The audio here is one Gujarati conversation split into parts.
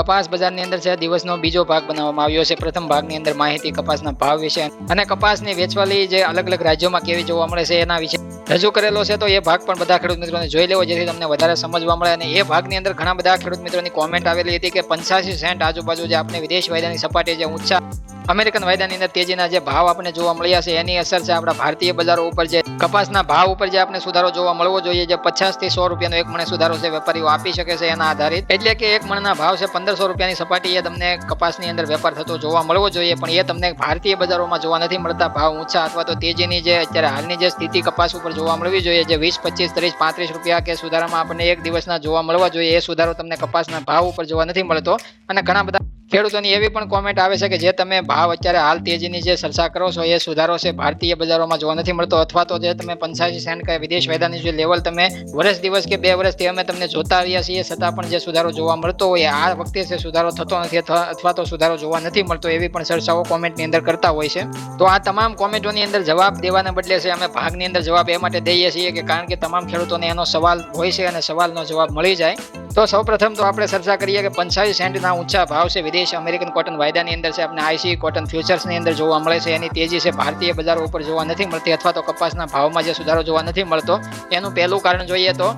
કપાસ બજારની અંદર છે, દિવસનો બીજો ભાગ બનાવવામાં આવ્યો છે. પ્રથમ ભાગની અંદર માહિતી કપાસના ભાવ વિશે અને કપાસની વેચવાલી જે અલગ અલગ રાજ્યોમાં કેવી જોવા મળે છે એના વિશે રજૂ કરેલો છે. તો એ ભાગ પણ બધા ખેડૂત મિત્રોને જોઈ લેવો, જેથી તમને વધારે સમજવા મળે. અને એ ભાગની અંદર ઘણા બધા ખેડૂત મિત્રોની કોમેન્ટ આવેલી હતી કે પંચ્યાસી સેન્ટ આજુબાજુ જે આપણે વિદેશ વાયદાની સપાટી જે ઊંચા અમેરિકન વાયદાની અંદર તેજીના જે ભાવ આપણે જોવા મળ્યા છે, એની અસર છે આપણા ભારતીય બજારો ઉપર જે કપાસના ભાવ ઉપર જે આપણે સુધારો જોવા મળવો જોઈએ, જે પચાસથી સો રૂપિયાનો એક મણે સુધારો છે, વેપારીઓ આપી શકે છે એના આધારિત. એટલે કે એક મણના ભાવ છે પંદરસો રૂપિયાની સપાટીએ તમને કપાસની અંદર વેપાર થતો જોવા મળવો જોઈએ, પણ એ તમને ભારતીય બજારોમાં જોવા નથી મળતા ભાવ ઊંચા અથવા તો તેજીની જે અત્યારે હાલની જે સ્થિતિ કપાસ ઉપર જોવા મળવી જોઈએ, જે વીસ, પચીસ, ત્રીસ, પાંત્રીસ રૂપિયા કે સુધારામાં આપણને એક દિવસના જોવા મળવા જોઈએ, એ સુધારો તમને કપાસના ભાવ ઉપર જોવા નથી મળતો. અને ઘણા બધા ખેડૂતોની એવી પણ કોમેન્ટ આવે છે કે જે તમે ભાવ અત્યારે હાલ તેજીની જે ચર્ચા કરો છો, એ સુધારો છે, ભારતીય બજારોમાં જોવા નથી મળતો. અથવા તો જે તમે પંચ્યાસી સેન્ટ કે વિદેશ વેદાની જે લેવલ તમે વર્ષ દિવસ કે બે વર્ષથી અમે તમને જોતા આવ્યા છીએ, છતાં પણ જે સુધારો જોવા મળતો હોય, આ વખતે છે સુધારો થતો નથી, અથવા તો સુધારો જોવા નથી મળતો, એવી પણ ચર્ચાઓ કોમેન્ટની અંદર કરતા હોય છે. તો આ તમામ કોમેન્ટોની અંદર જવાબ દેવાને બદલે છે, અમે ભાગની અંદર જવાબ એ માટે દઈએ છીએ કે કારણ કે તમામ ખેડૂતોને એનો સવાલ હોય છે અને સવાલનો જવાબ મળી જાય. તો સૌપ્રથમ તો આપણે ચર્ચા કરીએ કે પંચાવીસ સેન્ટના ઊંચા ભાવ છે. વિદેશ અમેરિકન કોટન વાયદાની અંદર છે. આપણે આઈસી કોટન ફ્યુચર્સની અંદર જોવા મળે છે. એની તેજી છે. ભારતીય બજારો ઉપર જોવા નથી મળતી અથવા તો કપાસના ભાવમાં જે સુધારો જોવા નથી મળતો. એનું પહેલું કારણ જોઈએ તો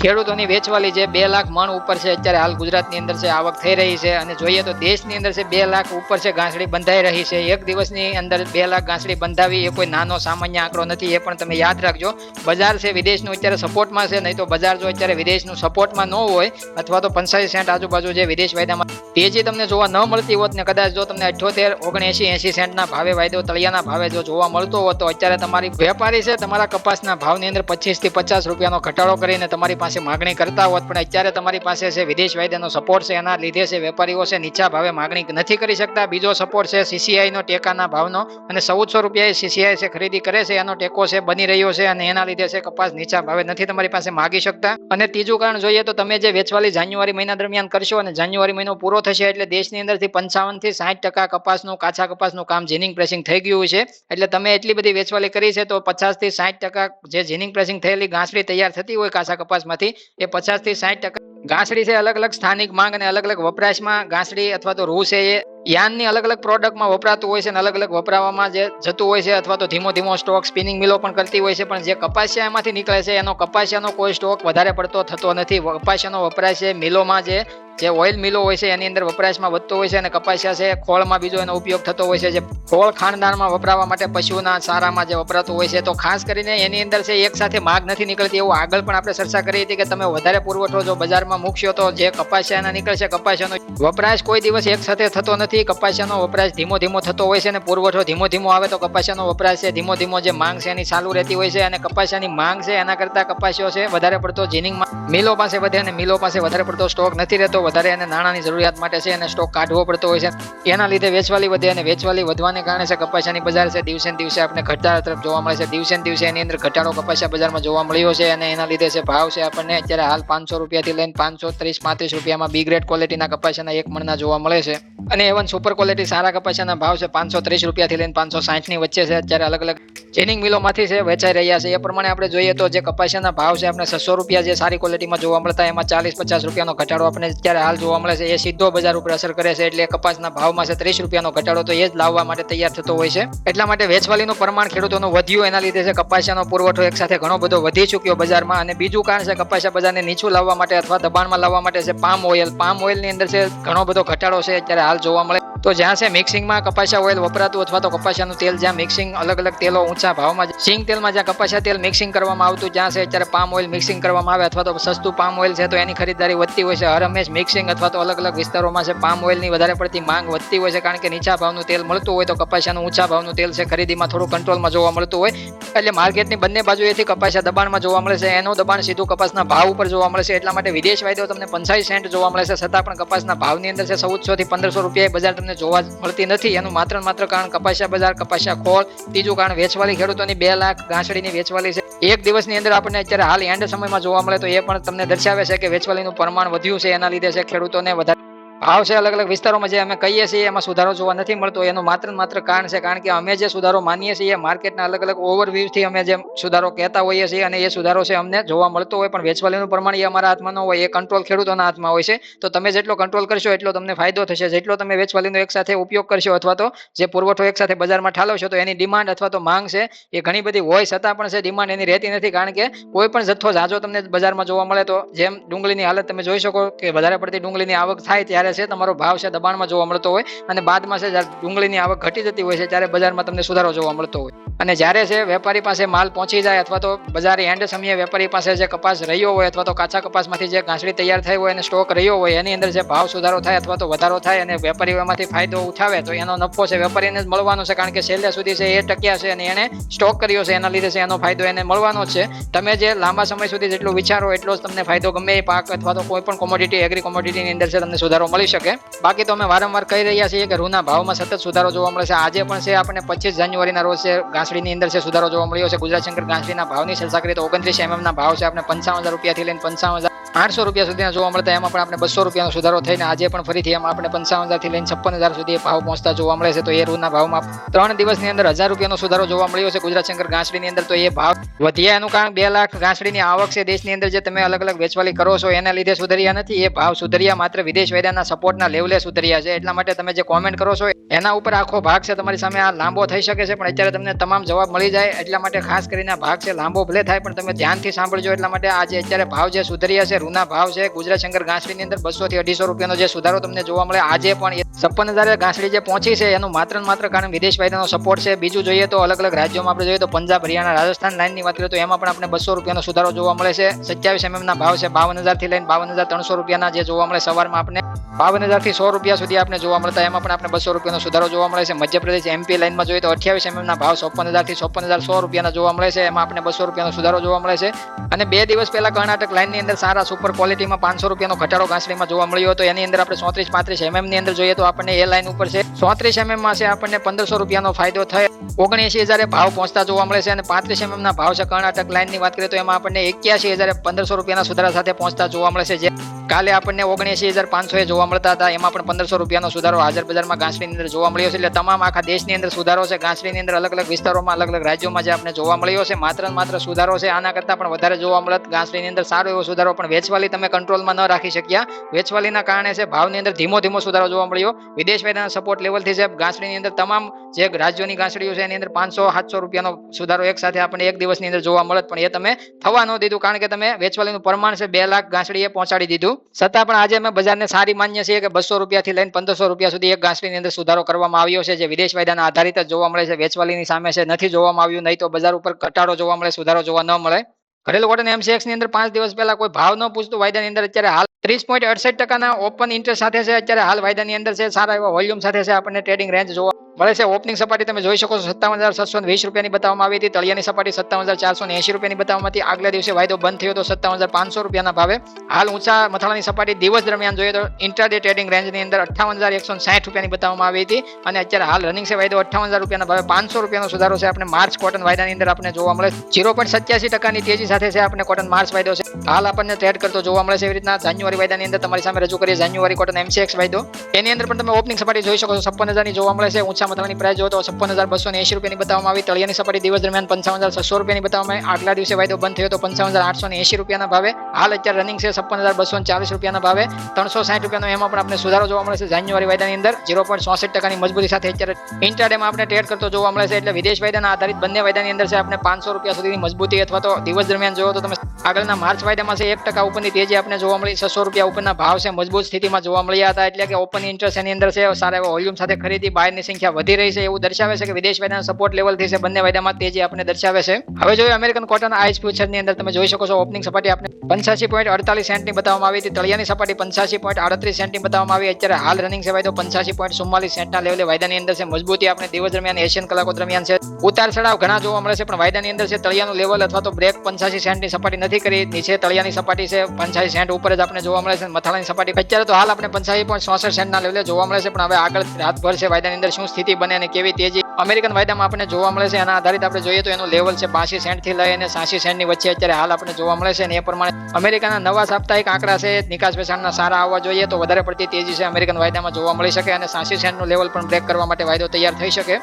ખેડૂતોની વેચવાલી જે બે લાખ મણ ઉપર છે, અત્યારે હાલ ગુજરાતની અંદર છે, આવક થઈ રહી છે અને જોઈએ તો દેશની અંદર છે, બે લાખ ઉપર છે ઘાસડી બંધાઈ રહી છે. એક દિવસની અંદર બે લાખ ઘાસડી બંધાવી એ કોઈ નાનો સામાન્ય આંકડો નથી, એ પણ તમે યાદ રાખજો. બજાર છે, વિદેશનું અત્યારે સપોર્ટમાં છે, નહીં તો બજાર જો અત્યારે વિદેશનું સપોર્ટમાં ન હોય અથવા તો પંચાસી સેન્ટ આજુબાજુ જે વિદેશ વાયદામાં તેજી તમને જોવા ન મળતી હોત ને કદાચ જો તમને અઠ્યોતેર ઓગણએસી એંસી સેન્ટના ભાવે વાયદો, તળિયાના ભાવે જો જોવા મળતો હોત, તો અત્યારે તમારી વેપારી છે, તમારા કપાસના ભાવની અંદર પચીસથી પચાસ રૂપિયાનો ઘટાડો કરીને તમારી પાસે માગણી કરતા હોત, પણ અત્યારે તમારી પાસે છે વિદેશ વાયદાનો સપોર્ટ છે, એના લીધે છે વેપારીઓ છે નીચા ભાવે માગણી નથી કરી શકતા. બીજો સપોર્ટ છે સીસીઆઈનો ટેકાના ભાવનો અને ચૌદસો રૂપિયા સીસીઆઈ છે ખરીદી કરે છે, એનો ટેકો છે, બની રહ્યો છે અને એના લીધે છે કપાસ નીચા ભાવે નથી તમારી પાસે માગી શકતા. અને ત્રીજું કારણ જોઈએ તો તમે જે વેચવાલી જાન્યુઆરી મહિના દરમિયાન કરશો અને જાન્યુઆરી મહિનો પૂરો થશે એટલે દેશની અંદરથી પંચાવનથી સાઠ ટકા કપાસનું, કાચા કપાસનું કામ જીનિંગ પ્રેસિંગ થઈ ગયું છે. એટલે તમે એટલી બધી વેચવાલી કરી છે તો પચાસથી સાઠ ટકા જે જીનિંગ પ્રેસિંગ થયેલી ઘાસડી તૈયાર થતી હોય કાચા કપાસમાંથી એ પચાસથી સાઠ ટકા. ઘાસડી છે અલગ અલગ સ્થાનિક માંગ અને અલગ અલગ વપરાશમાં. ઘાસડી અથવા તો રૂ છે એ. યાનની અલગ અલગ પ્રોડક્ટમાં વપરાતું હોય છે અને અલગ અલગ વપરાવામાં જે જતું હોય છે અથવા તો ધીમો ધીમો સ્ટોક, સ્પિનિંગ મિલો પણ કરતી હોય છે, પણ જે કપાસિયા એમાંથી નીકળે છે, એનો કપાસિયાનો કોઈ સ્ટોક વધારે પડતો થતો નથી. કપાસિયાનો વપરાય છે, મિલોમાં જે જે ઓઇલ મિલો હોય છે, એની અંદર વપરાશમાં વધતો હોય છે અને કપાસિયા છે, ખોળમાં બીજો એનો ઉપયોગ થતો હોય છે. જે ખોળ ખાંડદારમાં વપરાવા માટે પશુના ચારામાં જે વપરાતું હોય છે, તો ખાસ કરીને એની અંદર છે, એક સાથે માગ નથી નીકળતી. એવું આગળ પણ આપણે ચર્ચા કરી હતી કે તમે વધારે પુરવઠો જો બજારમાં મૂકશો તો જે કપાસિયાના નીકળશે, કપાસિયાનો વપરાશ કોઈ દિવસ એક સાથે થતો નથી. કપાસિયાનો વપરાશ ધીમો ધીમો થતો હોય છે અને પુરવઠો ધીમો ધીમો આવે તો કપાસિયાનો વપરાશ છે, ધીમો ધીમો જે માંગ છે, એની ચાલુ રહેતી હોય છે અને કપાસિયાની માંગ છે, એના કરતા કપાસિયો છે, વધારે પડતો જીનિંગમાં મિલો પાસે વધે અને મિલો પાસે વધારે પડતો સ્ટોક નથી રહેતો. વધારે એને નાણાંની જરૂરિયાત માટે છે એને સ્ટોક કાઢવો પડતો હોય છે. એના લીધે વેચવાલી વધે અને વેચવાલી વધવાને કારણે છે કપાસિયાની બજાર છે. દિવસે દિવસે આપણે ઘટાડા તરફ જોવા મળે છે. દિવસે દિવસે એની અંદર ઘટાડો કપાસિયા બજારમાં જોવા મળ્યો છે અને એના લીધે છે ભાવ છે આપણને અત્યારે હાલ પાંચસો રૂપિયાથી લઈને પાંચસો ત્રીસ પાંત્રીસ રૂપિયામાં બી ગ્રેડ ક્વોલિટીના કપાસિયાના એક મણના જોવા મળે છે. અને એવન સુપર ક્વોલિટી સારા કપાસિયાના ભાવ છે પાંચસો ત્રીસ રૂપિયાથી લઈને પાંચસો સાઠની વચ્ચે છે. અત્યારે અલગ અલગ ચેનિંગ મિલોમાંથી છે, વેચાઈ રહ્યા છે. એ પ્રમાણે આપણે જોઈએ તો જે કપાસિયાના ભાવ છે, આપણે છસો રૂપિયા જે સારી ક્વોલિટીમાં જોવા મળતા એમાં ચાલીસ પચાસ રૂપિયાનો ઘટાડો આપણે અત્યારે હાલ જોવા મળે છે. એ સીધો બજાર ઉપર અસર કરે છે, એટલે કપાસના ભાવમાં છે ત્રીસ રૂપિયાનો ઘટાડો તો એ જ લાવવા માટે તૈયાર થતો હોય છે. એટલા માટે વેચવાલીનું પ્રમાણ ખેડૂતોનું વધ્યું એના લીધે છે. કપાસિયાનો પુરવઠો એક સાથે ઘણો બધો વધી ચૂક્યો બજારમાં અને બીજું કારણ છે કપાસિયા બજારને નીચું લાવવા માટે અથવા દબાણમાં લાવવા માટે છે, પામ ઓઇલ પામ ઓઇલની અંદર છે, ઘણો બધો ઘટાડો છે. અત્યારે હાલ જોવા મળે. તો જ્યાં છે મિક્સિંગમાં કપાસિયા ઓઇલ વપરાતું અથવા તો કપાસિયાનું તેલ, જ્યાં મિક્સિંગ અલગ અલગ તેલો ઊંચા ભાવમાં સિંગ તેલમાં જ્યાં કપાસિયા તેલ મિક્સિંગ કરવામાં આવતું, જ્યાં છે અત્યારે પામ ઓઇલ મિક્સિંગ કરવામાં આવે અથવા તો સસ્તું પામ ઓઇલ છે તો એની ખરીદારી વધતી હોય છે. હર હંમેશ મિક્સિંગ અથવા તો અલગ અલગ વિસ્તારોમાં છે પામ ઓઇલની વધારે પડતી માંગ વધતી હોય છે કારણ કે નીચા ભાવનું તેલ મળતું હોય તો કપાસિયાનું ઊંચા ભાવનું તેલ છે ખરીદીમાં થોડું કંટ્રોલમાં જોવા મળતું હોય. એટલે માર્કેટની બંને બાજુએથી કપાસિયા દબાણમાં જોવા મળે છે. એનું દબાણ સીધું કપાસના ભાવ ઉપર જોવા મળે છે. એટલા માટે વિદેશ વાયદો તમને પંચાવીસ સેન્ટ જોવા મળે છે. છતાં પણ કપાસના ભાવની અંદર છે ચૌદસો થી પંદરસો રૂપિયા બજાર તમને તમને જોવા મળતી નથી. એનું માત્ર માત્ર કારણ કપાસિયા બજાર, કપાસિયા ખોળ ત્રીજું કારણ વેચવાલી ખેડૂતોની બે લાખ ગાંસડીની વેચવાલી છે. એક દિવસની અંદર આપણને અત્યારે હાલ એન્ડ સમયમાં જોવા મળે તો એ પણ તમને દર્શાવે છે કે વેચવાલીનું પ્રમાણ વધ્યું છે. એના લીધે છે ખેડૂતોને વધારે ભાવ છે અલગ અલગ વિસ્તારોમાં જે અમે કહીએ છીએ, એમાં સુધારો જોવા નથી મળતો. એનું માત્ર માત્ર કારણ છે, કારણ કે અમે જે સુધારો માનીએ છીએ, માર્કેટના અલગ અલગ ઓવરવ્યૂથી અમે જે સુધારો કહેતા હોઈએ છીએ અને એ સુધારો છે અમને જોવા મળતો હોય, પણ વેચવાલીનું પ્રમાણ એ અમારા હાથમાં ન હોય, એ કંટ્રોલ ખેડૂતોના હાથમાં હોય છે. તો તમે જેટલો કંટ્રોલ કરશો, એટલો તમને ફાયદો થશે. જેટલો તમે વેચવાલીનો એક સાથે ઉપયોગ કરશો અથવા તો જે પુરવઠો એક સાથે બજારમાં ઠાલવશો, તો એની ડિમાન્ડ અથવા તો માંગ છે, એ ઘણી બધી હોય. છતાં પણ છે ડિમાન્ડ એની રહેતી નથી, કારણ કે કોઈ પણ જથ્થો ઝાઝો તમને બજારમાં જોવા મળે, તો જેમ ડુંગળીની હાલત તમે જોઈ શકો કે વધારે પડતી ડુંગળીની આવક થાય ત્યારે છે, તમારો ભાવ છે, દબાણમાં જોવા મળતો હોય અને બાદમાં છે, જ્યારે ડુંગળીની આવક ઘટી જતી હોય છે, ત્યારે બજારમાં તમને સુધારો જોવા મળતો હોય. અને જ્યારે છે, વેપારી પાસે માલ પહોંચી જાય અથવા તો બજાર એન્ડ સમયે વેપારી પાસે જે કપાસ રહ્યો હોય અથવા તો કાચા કપાસમાંથી જે ઘાસડી તૈયાર થઈ હોય અને સ્ટોક રહ્યો હોય, એની અંદર જે ભાવ સુધારો થાય અથવા તો વધારો થાય અને વેપારીઓ એમાંથી ફાયદો ઉઠાવે, તો એનો નફો છે, વેપારીને જ મળવાનો છે, કારણ કે છેલ્લે સુધી છે, એ ટક્યા છે અને એને સ્ટોક કર્યો છે, એના લીધે છે, એનો ફાયદો એને મળવાનો છે. તમે જે લાંબા સમય સુધી જેટલું વિચારો, એટલો જ તમને ફાયદો ગમે એ પાક અથવા તો કોઈ પણ કોમોડિટી એગ્રી કોમોડિટીની અંદર છે, તમને સુધારો મળી શકે. બાકી તો અમે વારંવાર કહી રહ્યા છીએ કે રૂના ભાવમાં સતત સુધારો જોવા મળે છે. આજે પણ છે, આપણને પચીસ જાન્યુઆરીના રોજ છે ઘાસડીની અંદર છે, સુધારો જોવા મળ્યો છે. ગુજરાત શંકર ઘાસડીના ભાવની કરીએ તો ઓગણત્રીસ એમએમના ભાવ છે. આપણે પંચાવન હજાર રૂપિયાથી લઈને પંચાવન આઠસો રૂપિયા સુધીના જોવા મળતા, એમાં પણ આપણે બસો રૂપિયાનો સુધારો થઈને આજે પણ ફરીથી એમાં આપણે પંચાવન હજારથી લઈને છપ્પન હજાર સુધી ભાવ પહોંચતા જોવા મળે છે. તો એ રૂના ભાવમાં ત્રણ દિવસની અંદર હજાર રૂપિયાનો સુધારો જોવા મળ્યો છે. ગુજરાત શંકર ઘાસડીની અંદર તો એ ભાવ વધ્યા. એનું કારણ બે લાખ ઘાસડીની આવક છે. દેશની અંદર જે તમે અલગ અલગ વેચવાલી કરો છો, એના લીધે સુધર્યા નથી. એ ભાવ સુધર્યા માત્ર વિદેશ વેરાના સપોર્ટના લેવલે સુધર્યા છે. એટલા માટે તમે જે કોમેન્ટ કરો છો, એના ઉપર આખો ભાગ છે તમારી સામે. આ લાંબો થઈ શકે છે, પણ અત્યારે તમને તમામ જવાબ મળી જાય. એટલા માટે ખાસ કરીને ભાગ છે, લાંબો ભલે થાય, પણ તમે ધ્યાનથી સાંભળજો. એટલા માટે આજે અત્યારે ભાવ જે સુધર્યા છે રૂના ભાવ છે. ગુજરાત શંકર ઘાસડીની અંદર બસો થી અઢીસો રૂપિયાનો જે સુધારો તમને જોવા મળે, આજે પણ છપ્પન હજાર ઘાસડી જે પહોંચી છે, એનું માત્ર માત્ર કારણ વિદેશ વાયદાનો સપોર્ટ છે. બીજું જોઈએ તો અલગ અલગ રાજ્યોમાં આપણે જોઈએ તો પંજાબ, હરિયાણા, રાજસ્થાન લાઇનની વાત કરીએ તો એમાં પણ આપણે બસો રૂપિયાનો સુધારો જોવા મળે છે. સત્યાવીસ એમએમ ના ભાવ છે, બાવન હજારથી લઈને બાવન હજાર ત્રણસો રૂપિયાના જે જોવા મળે સવારમાં આપણે બાવન હજારથી સો રૂપિયા સુધી આપણે જોવા મળતા, એમાં પણ આપણે બસો રૂપિયાનો સુધારો જોવા મળે છે. મધ્યપ્રદેશ એમપી લાઇનમાં જોઈએ તો અઠ્યાવીસ એમએમના ભાવ ચોપન હજારથી ચોપન હજાર સો રૂપિયાના જોવા મળે છે. એમાં આપણે બસો રૂપિયાનો સુધારો જોવા મળે છે. અને બે દિવસ પહેલા કર્ણાટક લાઇનની અંદર સારા સુપર ક્વોલિટીમાં પાંચસો રૂપિયાનો ઘટાડો ઘાસડીમાં જોવા મળ્યો હતો. એની અંદર આપણે ચોત્રીસ, પાંત્રીસ એમએમની અંદર જોઈએ તો આપણને એ લાઇન ઉપર છે. ચોત્રીસ એમએમમાં છે આપણને પંદરસો રૂપિયાનો ફાયદો થયો. ઓગણએસી હજારે ભાવ પહોંચતા જોવા મળે છે અને પાંત્રીસ એમએમ ના ભાવ છે કર્ણાટક લાઇનની વાત કરીએ તો એમાં આપણને એક્યાસી હજારે પંદરસો રૂપિયાના સુધારા સાથે પહોંચતા જોવા મળે છે. જે કાલે આપણને ઓગણીસી હજાર પાંચસો એ જોવા મળતા હતા. એમાં પણ પંદરસો રૂપિયાનો સુધારો હાજર બજારમાં ઘાસડીની અંદર જોવા મળ્યો છે. એટલે તમામ આખા દેશની અંદર સુધારો છે. ઘાસડીની અંદર અલગ અલગ વિસ્તારોમાં અલગ અલગ રાજ્યોમાં જે આપણે જોવા મળ્યો છે, માત્ર માત્ર સુધારો છે. આના કરતાં પણ વધારે જોવા મળત. ઘાસડીની અંદર સારો એવો સુધારો પણ વેચવાલી તમે કંટ્રોલમાં ન રાખી શક્યા. વેચવાલીના કારણે છે, ભાવની અંદર ધીમો ધીમો સુધારો જોવા મળ્યો. વિદેશ વેદાના સપોર્ટ લેવલથી છે. ઘાસડીની અંદર તમામ જે રાજ્યોની ઘાસડીઓ છે, એની અંદર પાંચસો, સાતસો રૂપિયાનો સુધારો એક સાથે આપણને એક દિવસની અંદર જોવા મળત. પણ એ તમે થવા ન દીધું. કારણ કે તમે વેચવાલીનું પ્રમાણ છે, બે લાખ ઘાસડીએ પહોંચાડી દીધું. છતાં પણ આજે અમે બજારને સારી માન્ય છીએ કે બસો રૂપિયાથી લઈને પંદરસો રૂપિયા સુધી એક ઘાસલીની અંદર સુધારો કરવામાં આવ્યો છે, જે વિદેશ વાયદાના આધારિત જ જોવા મળે છે, વેચવાલીની સામે છે, નથી જોવામાં આવ્યું, નહીં તો બજાર ઉપર ઘટાડો જોવા મળે, સુધારો જોવા ન મળે. ઘરેલું કોટન એમસીએક્સની અંદર પાંચ દિવસ પહેલા કોઈ ભાવ ન પૂછતું, વાયદાની અંદર અત્યારે હાલ ત્રીસ પોઈન્ટ અડસઠ ટકાના ઓપન ઇન્ટરેસ્ટ સાથે છે, અત્યારે હાલ વાયદાની અંદર છે, સારા એવા વોલ્યુમ સાથે છે, આપણને ટ્રેડિંગ રેન્જ જોવા મળે છે ઓપનિંગ સપાટી તમે જોઈ શકો છો, સત્તાવન હજાર સાતસો વીસ રૂપિયાની બતાવવામાં આવી હતી. તળિયાની સપાટી સત્તાવન હજાર ચારસો એસી રૂપિયાની બતાવવામાં હતી. આગલા દિવસે વાયદો બંધ થયો તો સત્તાવન હજાર પાંચસો રૂપિયાના ભાવે. હાલ ઊંચા મથાળાની સપાટી દિવસ દરમિયાન જોઈએ તો ઇન્ટરડે ટ્રેડિંગ રેન્જની અંદર અઠ્ઠાવન હજાર એકસો સાઠ રૂપિયાની બતાવવામાં આવી હતી. અને અત્યારે હાલ રનિંગ છે, વાયદો અઠ્ઠાવન હજાર રૂપિયાના ભાવે. પાંચસો રૂપિયાનો સુધારો છે, આપણે માર્ચ કોટન વાયદાની અંદર આપણે જોવા મળે. જીરો પોઈન્ટ સત્યાસી ટકાની તેજી સાથે છે, આપણે કોટન માર્ચ વાયદો છે. હાલ આપણને ટ્રેડ કરતો જોવા મળે છે, એવી રીતના જાન્યુઆરી વાયદાની અંદર તમારી સામે રજૂ કરીએ. જાન્યુઆરી કોટન એમસીએક્સ વાયદો. એની અંદર પણ તમે ઓપનિંગ સપાટી જોઈ શકો છો, છપ્પન હજારની જોવા મળે છે ઊંચા મથાળાની પ્રાઇસ જો તો છપ્પન હજાર બસો એસી રૂપિયાની બતાવવામાં આવી. તળિયાની સપાટી દિવસ દરમિયાન પંચાવન હજાર છસો રૂપિયાની બતાવવામાં આવી. આગલા દિવસે વાયદો બંધ થયો તો પંચાવન હજાર આઠસો એસી રૂપિયાના ભાવે. હાલ અત્યારે રનિંગ છે છપ્પન હજાર બસો ચાલીસ રૂપિયાના ભાવે. ત્રણસો સાઠ રૂપિયાનો એમાં પણ આપણે સુધારો જોવા મળે છે જાન્યુઆરી વાયદાની અંદર. ઝીરો પોઈન્ટ ચોસઠ ટકાની મજબૂતી સાથે અત્યારે ઇન્ટરડેમાં આપણે ટ્રેડ કરતો જોવા મળે છે. એટલે વિદેશ વાયદાના આધારિત બંને વાયદાની અંદર છે આપણે પાંચસો રૂપિયા સુધીની મજબૂતી અથવા તો દિવસ દરમિયાન જોવો તો તમે આગળના માર્ચ વાયદામાં છે એક ટકા ઉપરની તેજી આપણે જોવા મળી. છસો રૂપિયા ઉપરના ભાવ છે મજબૂત સ્થિતિમાં જોવા મળ્યા હતા. એટલે કે ઓપન ઇન્ટરેસ્ટ એની અંદર છે. સારા એવા વોલ્યુમ સાથે ખરીદી બાયરની સંખ્યા અપેક્ષા વધી રહી છે એવું દર્શાવે છે કે વિદેશ વાયદાના સપોર્ટ લેવલથી છે બંને વાયદામાં તેજી આપણને દર્શાવે છે. હવે જોઈએ અમેરિકન કોટન આઈસ ફ્યુચરની અંદર તમે જોઈ શકો છો ઓપનિંગ સપાટી આપણે પંચ્યાસી પોઈન્ટ અડતાલીસ સેન્ટની બતાવવામાં આવી હતી, તળિયાની સપાટી પંચ્યાસી પોઈન્ટ આડત્રીસ સેન્ટની બતાવવામાં આવી, અત્યારે હાલ રનિંગ છે વાયદો પંચ્યાસી પોઈન્ટ ચુમ્માલીસ સેન્ટના લેવલે વાયદાની અંદર છે. મજબૂતી આપણે દિવસ દરમિયાન એશિયન કલાકો દરમિયાન છે. ઉતાર ચડાવ ઘણા જોવા મળે છે, પણ વાયદાની અંદર છે તળિયાનું લેવલ અથવા તો બ્રેક પંચ્યાસી સેન્ટની સપાટી નથી કરી. નીચે તળિયાની સપાટી છે, પંચ્યાસી સેન્ટ ઉપર જ આપણે જોવા મળે છે. મથાળાની સપાટી. અત્યારે તો હાલ આપણે પંચ્યાસી પોઈન્ટ ચોસઠ સેન્ટના લેવલે જોવા મળે છે, પણ હવે આગળ રાતભર છે વાયદાની અંદર શું સ્થિતિ બને અને કેવી તેજી અમેરિકન વાયદામાં આપણે જોવા મળે છે એના આધારિત આપણે જોઈએ તો એનું લેવલ છે બાસી સેન્ટથી લઈ અને સાસી સેન્ટની વચ્ચે અત્યારે હાલ આપણે જોવા મળે છે અને એ પ્રમાણે અમેરિકાના નવા સાપ્તાહિક આંકડા છે, નિકાસ વેચાણના સારા આવવા જોઈએ તો વધારે પડતી તેજી છે અમેરિકન વાયદામાં જોવા મળી શકે અને સાસી સેન્ટનું લેવલ પણ બ્રેક કરવા માટે વાયદો તૈયાર થઈ શકે.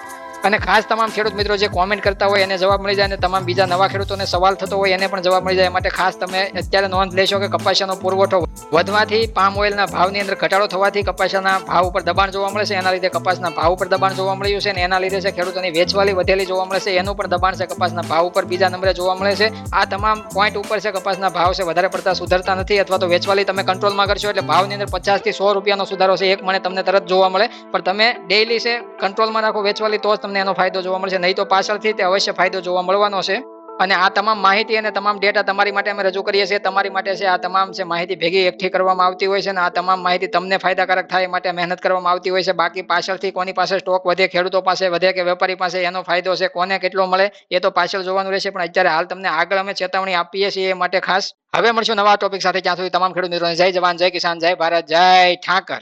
અને ખાસ તમામ ખેડૂત મિત્રો જે કોમેન્ટ કરતા હોય એને જવાબ મળી જાય અને તમામ બીજા નવા ખેડૂતોને સવાલ થતો હોય એને પણ જવાબ મળી જાય. માટે ખાસ તમે અત્યારે નોંધ લેશો કે કપાસિયાનો પુરવઠો વધવાથી પામ ઓઇલના ભાવની અંદર ઘટાડો થવાથી કપાસિયાના ભાવ ઉપર દબાણ જોવા મળે છે. એના લીધે કપાસના ભાવ ઉપર દબાણ જોવા મળ્યું છે અને એના લીધે છે ખેડૂતોની વેચવાલી વધેલી જોવા મળે છે. એનું પણ દબાણ છે કપાસના ભાવ ઉપર. બીજા નંબરે જોવા મળે છે, આ તમામ પોઈન્ટ ઉપર છે કપાસના ભાવ છે. વધારે પડતા સુધરતા નથી અથવા તો વેચવાલી તમે કંટ્રોલમાં કરશો એટલે ભાવની અંદર પચાસથી સો રૂપિયાનો સુધારો છે. એક મને તમને તરત જોવા મળે. પણ તમે ડેઈલી છે કંટ્રોલમાં રાખો વેચવાલી તો જ તમને એનો ફાયદો જોવા મળશે. નહીં તો પાછળથી તે અવશ્ય ફાયદો જોવા મળવાનો છે. અને આ તમામ માહિતી અને તમામ ડેટા તમારી માટે અમે રજૂ કરીએ છીએ. તમારી માટે છે આ તમામ છે માહિતી ભેગી એકઠી કરવામાં આવતી હોય છે અને આ તમામ માહિતી તમને ફાયદાકારક થાય માટે મહેનત કરવામાં આવતી હોય છે. બાકી પાછળથી કોની પાસે સ્ટોક વધે, ખેડૂતો પાસે વધે કે વેપારી પાસે એનો ફાયદો છે, કોને કેટલો મળે એ તો પાછળ જોવાનું રહેશે. પણ અત્યારે હાલ તમને આગળ અમે ચેતવણી આપીએ છીએ એ માટે ખાસ. હવે મળશું નવા ટોપિક સાથે. ત્યાં સુધી તમામ ખેડૂત મિત્રોને જય જવાન, જય કિસાન, જય ભારત, જય ઠાકર.